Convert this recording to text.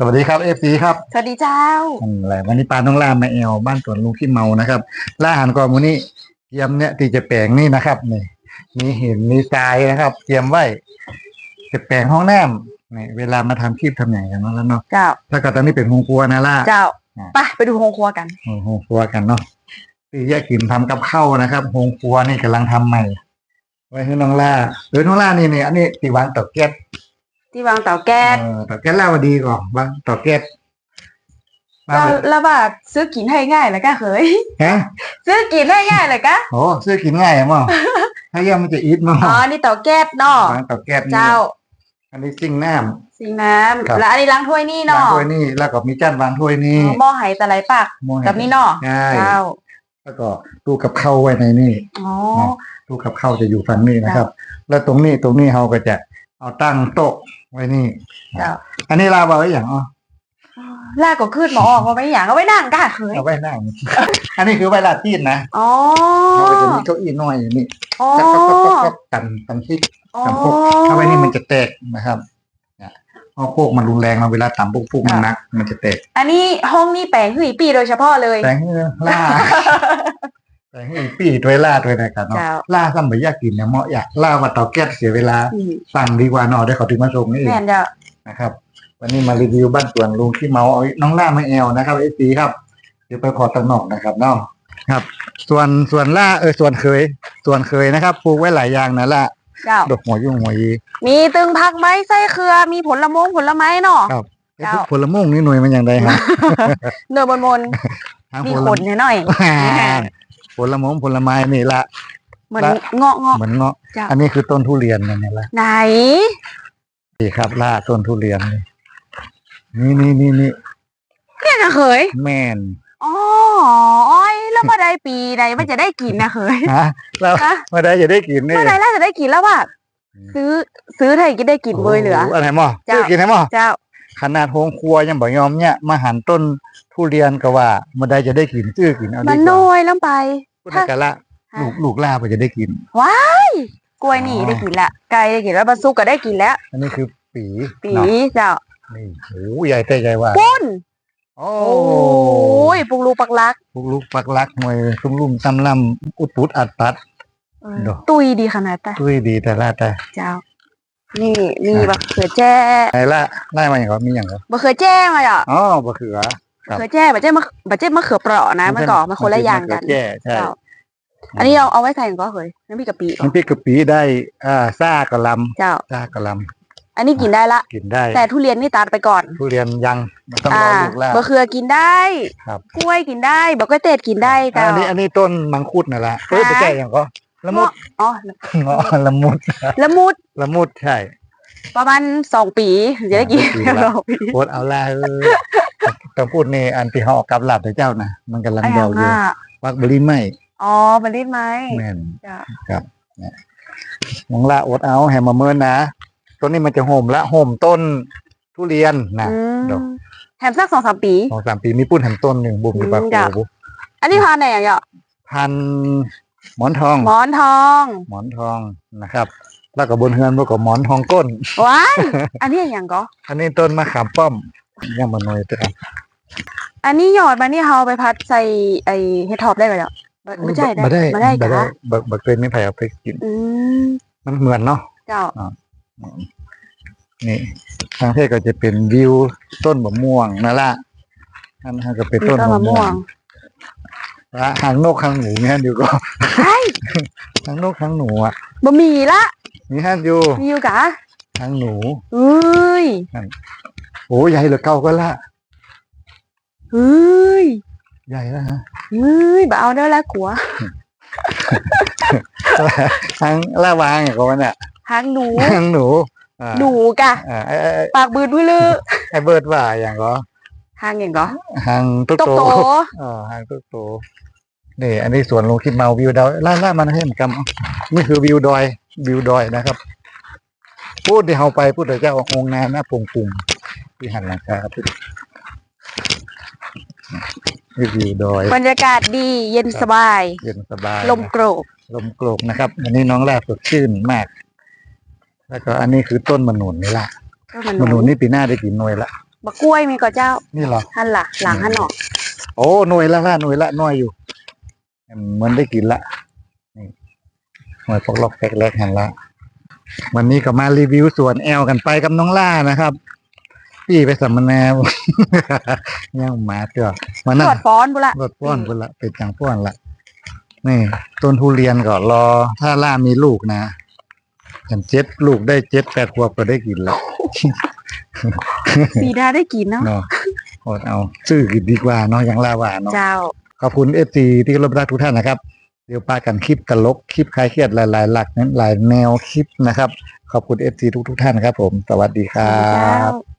สวัสดีครับเอฟซีครับสวัสดีเจ้าอืมอะไรวันนี้ปลาน้องล่ามาแอวบ้านสวนลุงขี้เมานะครับล่าอาหารก่อนมื้อนี้เตรียมเนี่ยที่จะแปลงนี่นะครับนี่มีหินมีทรายนะครับ เตรียมไว้จะแปลงห้องน้ำนี่เวลามาทำคลิปทำอย่างกันแล้วเนาะเจ้าถ้าเกิดตอนนี้เป็นโรงครัวนะล่าเจ้าอ่าไปไปดูโรงครัวกันโรงครัวกันเนาะที่แยกกินทำกับข้าวนะครับโรงครัวนี่กำลังทำใหม่ ไว้ให้น้องล่าหรือน้องล่านี่นี่อันนี้ตีวางเตาแก๊ส ที่วางเตาแก๊สเออเตาแก๊สล่าวดีก่อนวางเตาแก๊สแล้วแล้วว่าซื้อกินให้ง่ายเลยกะเคยฮะซื้อกินให้ง่ายเลยกะโอ้ซื้อกินง่ายอะมั้งถ้าย่ามันจะอีทมั้งอ๋อนี่เตาแก๊สเนาะวางเตาแก๊สนี่เจ้า อันนี้ซิ่งน้สีน้ครับำแล้วอันนี้ล้างถ้วยนี่ำวางเนาะถ้วยนี่แล้วก็มีจานวางถ้วยนี่อ๋อหม้อไหตะไลปากหม้อแห้งกับนี่เนาะใช่เจ้าแล้วก็ตู้กับข้าวไว้ในนี่อ๋อตู้กับข้าวจะอยู่ฝั่งนี้นะครับ แล้วตรงนี้ตรงนี้เราก็จะเอาตั้งโต๊ะ ไว้นี่ เจ้าอันนี้ลาบเอาไว้อย่างอ๋อลากก็ขึ้นหมอออกมาไม่อย่างเอาไว้นั่งกะเคยเอาไว้นั่ง อันนี้คือไว้ลาตีนนะอ๋อเราก็จะมีเก้าอี้น้อยอยู่นี่อ๋อ ก็ก็ก็ก็ก็กันกันที่อ๋อตำพวกถ้าไว้นี่มันจะแตกนะครับเนี่ยเพราะพวกมันรุนแรงเราเวลาตำพวกพวกมันนัก มันจะแตก อันนี้ห้องนี่แปลงหืยปีโดยเฉพาะเลยแต่งให้ล่า แต่งให้ปีด้วยล่าด้วยนะครับเนาะเจ้า ล่าซ้ำไปยากกินเนี่ยเหมาะอยากล่าว่าเตาแก๊สเสียเวลา อืมสั่งดีกว่าเนอได้เขาถึงมาส่งนี่เองแม่นเจ้า นะครับ วันนี้มารีวิวบ้านสวนลุงที่เมาเอาน้องล่ามาแอลนะครับไอ้ตีครับ เดี๋ยวไปขอตังนอกนะครับเนาะครับ ส่วนส่วนล่าเออส่วนเคย ส่วนเคยนะครับปลูกไว้หลายอย่างนะล่ะเจ้า ดอกหัวยุ่งหัวยีมีตึงผักไม้ไส้เครือ มีผลมงผลไม้เนาะครับเจ้า ผลม่วงนี่หน่วยมันอย่างไรฮะเนื้อบนบนทางมีผลขนหน่อย ผลมงผลไม้นี่ละ เหมือนละ เงาะเงาะ เหมือนเงาะเจ้าอันนี้คือต้นทุเรียนนั่นนี่ละไหน นี่ครับล่าต้นทุเรียนนี่นี่นี่นี่เนี่ยนะเคยแม่นอ๋ออ้อยแล้วเมื่อใดปีใดมันจะได้กินนะเคยฮะเราฮะเมื่อใดจะได้กินนี่เมื่อใดน่าจะได้กินแล้วว่าอืมซื้อซื้อไทยกินได้กินเบยเหลือ โโอะไรหมอเจ้าซื้อกินไหมหมอเจ้า ขนาดโฮงครัวยังบ่ยอมเนี่ยมาหันต้นทุเรียนก็ว่าเมื่อใดจะได้กินซื้อกินเอามัดีนกน้ว่าอยแล้วไป พูดได้กันละลูกลูกล่าไปจะได้กิน ว้ายกล้วยนี่อ๋อได้กินละไก่ได้กินแล้วบะซุกก็ได้กินแล้ว อันนี้คือปีปีเนาะเจ้านี่โอ้ใหญ่แต่ใหญ่ว่าปุ้นโอ้โอ้ยปลูกลูกปักลักพวกลูกปักลักมวยตุ้มลุ่มตำลำอุดปุดอัดปัดเออเดี๋ยวตุยดีขนาดแต่ตุ้ยดีแต่ละแต่เจ้า นี่มีอะบะเขือแจ้ไอ้ละไล่มาอย่างก็มีอย่างก็บะเขือแจ้มาอะอ๋อบะเขือครับบะ เขือแจ้บะเจ้มะบะเจ้มะเขือเปราะนะมันก่อมันคนละอย่างกันแย่ใช่เจ้าอันนี้เอาเอาไว้ใส่ก็เคยน้ำพริกกะปิน้ำพริกกะปิได้อ่าซ่ากะลเจ้าำซ่ากะลอันนี้กินได้ละำกินได้ แต่ทุเรียนนี่ตัดไปก่อน ทุเรียนยังมันต้องรอ่าอลูกล่าบะเขือกินได้ครับกล้วยกินได้บะกล้วยเตดกินได้เจ้าอันนี้อันนี้ต้นมังคุดนั่นแหละเอ้ยฮะไม่ใช่อย่างก็ละมุดอ๋อเงาะละมุดละมุดละมุดใช่ประมาณสองปีถึงจะได้กินสองปีละสองปีโคตรเอาละเออ ต้องพูดนี่อันที่เขาออกกับหลับแต่เจ้านะมันกำลังไอ้เดาอยู่ห่าวักบริไม่อ๋อมันรีดไหมแม่นจ้ะมองละอดเอาแหมมาเมินนะต้นนี้มันจะโหมละโหมต้นทุเรียนนะอืมเดี๋ยวแถมสักสองสามปีสองสามปีมีปุ้นแหมต้นหนึ่งบุ่มอยู่ปากอืมจ้ะโอ้อันนี้พานไหนอย่างเงี้ยพันหมอนทอง หมอนทอง หมอนทองนะครับ แล้วก็บนเฮือนพวกกับหมอนทองก้นว้ายอันนี้อย่างก็อันนี้ต้นมะขามป้อมยังมาหน่อยเถอะ อันนี้หยอดมานี่เฮาไปพัดใส่ไอเฮดท็อปได้ไหมเนาะไม่ใช่ได้บ่ได้ไม่ได้บ่ได้จ้ะบ่บ่เคยไม่ไผเอาไปกินอืมมันเหมือนเนาะเจ้านี่ทางเทศก็จะเป็นวิวต้นมะม่วงนั่นละอันนั้นก็เป็นต้นต้นมะมะม่ม่ววงงละหางนกหางหนูมีฮันอยู่ก็ใช่หางนกหางหนูอะบะหมี่ละมีฮันอยู่มีอยู่กะหางหนูเอ้ยโอ้ใหญ่เหลือเก่าก็ละ เอ้ยใหญ่แล้วฮะเอ้ยบ่เอาได้แล้วกัวหางละวางอย่างก็มันอะหางหนูหางหนูอ่าหนูกะอ่าไอ้ไอ้ไอ้ปากบืดบื้อลือไอ้เบิร์ดว่าอย่างก็หางอย่างก็หางตุ๊กตกโตโตเออหางตุ๊กโตนี่อันนี้สวนลงคิดเมาวิวดอยล่าล่ามันให้มันกำนี่คือวิวดอยวิวดอยนะครับ พูดที่เฮาไปพูดถึงเจ้าองค์นาหน้าปงปุงที่หันหลังคาค รับนี่วิวดอยบรรยากาศดีเย็นสบาย เย็นสบายลมโกรกลมโกรกนะครับอันนี้น้องแรกสดชื่นมาก แล้วก็อันนี้คือต้นมะนุนนี่ละก็มันมะนุนนี่ปีหน้าได้กี่หน่วยละบักกล้วยมีก็เจ้า นี่เหรอหันล่ะหลังหันออกโอ้หน่วยละละหน่วยละหน่วยอยู่เหมือนได้กินละนี่หน่วยพวกล็อกแปกแรกหันละวันนี้ก็มารีวิวสวนแอลกันไปกับน้องล่านะครับ พี่ไปสัมมนายังหมาเถอะมาตนั่รงวจฟ้อนบุละรถป้อนพุ่นละเป็นจังป้อนละนี่ต้นทุเรียนก็รอ ถ้าล่ามีลูกนะเห็นเจ็ดลูกได้เจ็ดแปดขวบก็ได้กินแล้วปีหน้าได้กินเนาะเนาะโอดเอาซื้อกินดีกว่าเนาะอย่างล่าว่าเนาะเจ้าขอบคุณเอฟซีที่รับรักทุกท่านนะครับ เดี๋ยวปากันคลิปตลกคลิปคลายเครียดหลาย ๆ หลักนั้นหลายแนวคลิปนะครับ ขอบคุณเอฟซีทุกๆท่านครับผม สวัสดีคสวัรัสดีเจ้าบ